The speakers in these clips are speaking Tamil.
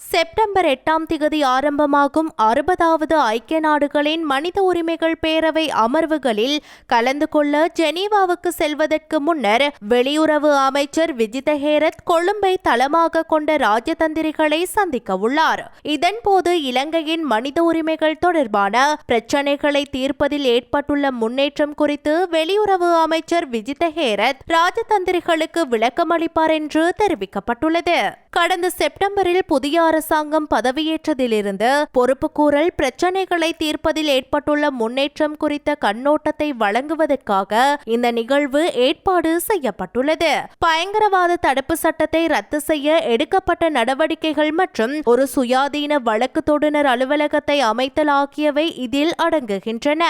செப்டம்பர் எட்டாம் திகதி ஆரம்பமாகும் அறுபதாவது ஐக்கிய நாடுகளின் மனித உரிமைகள் பேரவை அமர்வுகளில் கலந்து கொள்ள ஜெனீவாவுக்கு செல்வதற்கு முன்னர் வெளியுறவு அமைச்சர் விஜித ஹேரத் கொழும்பை தளமாக கொண்ட ராஜதந்திரிகளை சந்திக்க உள்ளார். இதன்போது இலங்கையின் மனித உரிமைகள் தொடர்பான பிரச்சினைகளை தீர்ப்பதில் ஏற்பட்டுள்ள முன்னேற்றம் குறித்து வெளியுறவு அமைச்சர் விஜித ஹேரத் ராஜதந்திரிகளுக்கு விளக்கமளிப்பார் என்று தெரிவிக்கப்பட்டுள்ளது. கடந்த செப்டம்பரில் புதிய அரசாங்கம் பதவியேற்றதிலிருந்து பொறுப்புக்கூறல் பிரச்சினைகளை தீர்ப்பதில் ஏற்பட்டுள்ள முன்னேற்றம் குறித்த கண்ணோட்டத்தை வழங்குவதற்காக இந்த நிகழ்வு ஏற்பாடு செய்யப்பட்டுள்ளது. பயங்கரவாத தடுப்பு சட்டத்தை ரத்து செய்ய எடுக்கப்பட்ட நடவடிக்கைகள் மற்றும் ஒரு சுயாதீன வழக்கு தொடுநர் அலுவலகத்தை அமைத்தல் ஆகியவை இதில் அடங்குகின்றன.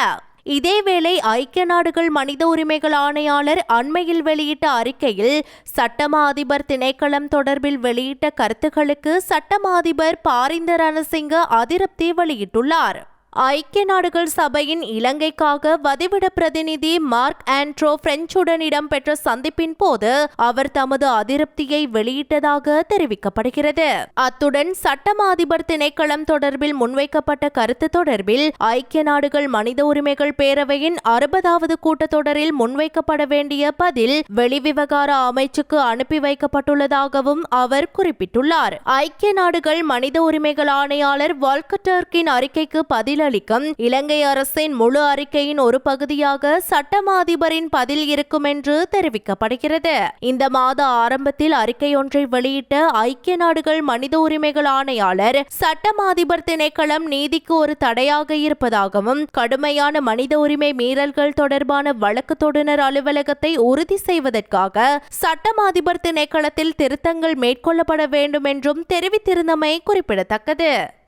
இதேவேளை ஐக்கிய நாடுகள் மனித உரிமைகள் ஆணையாளர் அண்மையில் வெளியிட்ட அறிக்கையில் சட்டமா அதிபர் திணைக்களம் தொடர்பில் வெளியிட்ட கருத்துக்களுக்கு சட்டமா அதிபர் பாரிந்த ரணசிங்க அதிருப்தி வெளியிட்டுள்ளார். ஐக்கிய நாடுகள் சபையின் இலங்கைக்காக வதிவிட பிரதிநிதி மார்க் ஆண்ட்ரோ பிரெஞ்சுடன் இடம்பெற்ற சந்திப்பின் போது அவர் தமது அதிருப்தியை வெளியிட்டதாக தெரிவிக்கப்படுகிறது. அத்துடன் சட்டமா அதிபர் திணைக்களம் தொடர்பில் முன்வைக்கப்பட்ட கருத்து தொடர்பில் ஐக்கிய நாடுகள் மனித உரிமைகள் பேரவையின் அறுபதாவது கூட்டத்தொடரில் முன்வைக்கப்பட வேண்டிய பதில் வெளிவிவகார அமைச்சுக்கு அனுப்பி வைக்கப்பட்டுள்ளதாகவும் அவர் குறிப்பிட்டுள்ளார். ஐக்கிய நாடுகள் மனித உரிமைகள் ஆணையாளர் வால்கட்டர்கின் அறிக்கைக்கு பதில் பதிலளிக்கும். இலங்கை அரசின் முழு அறிக்கையின் ஒரு பகுதியாக சட்டமா அதிபரின் பதில் இருக்கும் என்று தெரிவிக்கப்படுகிறது. இந்த மாத ஆரம்பத்தில் அறிக்கை ஒன்றை வெளியிட்ட ஐக்கிய நாடுகள் மனித உரிமைகள் ஆணையாளர் சட்டமா அதிபர் திணைக்களம் நீதிக்கு ஒரு தடையாக இருப்பதாகவும் கடுமையான மனித உரிமை மீறல்கள் தொடர்பான வழக்கு தொடுநர் அலுவலகத்தை உறுதி செய்வதற்காக சட்டமாதிபர் திணைக்களத்தில் திருத்தங்கள் மேற்கொள்ளப்பட வேண்டும் என்றும் தெரிவித்திருந்தமை குறிப்பிடத்தக்கது.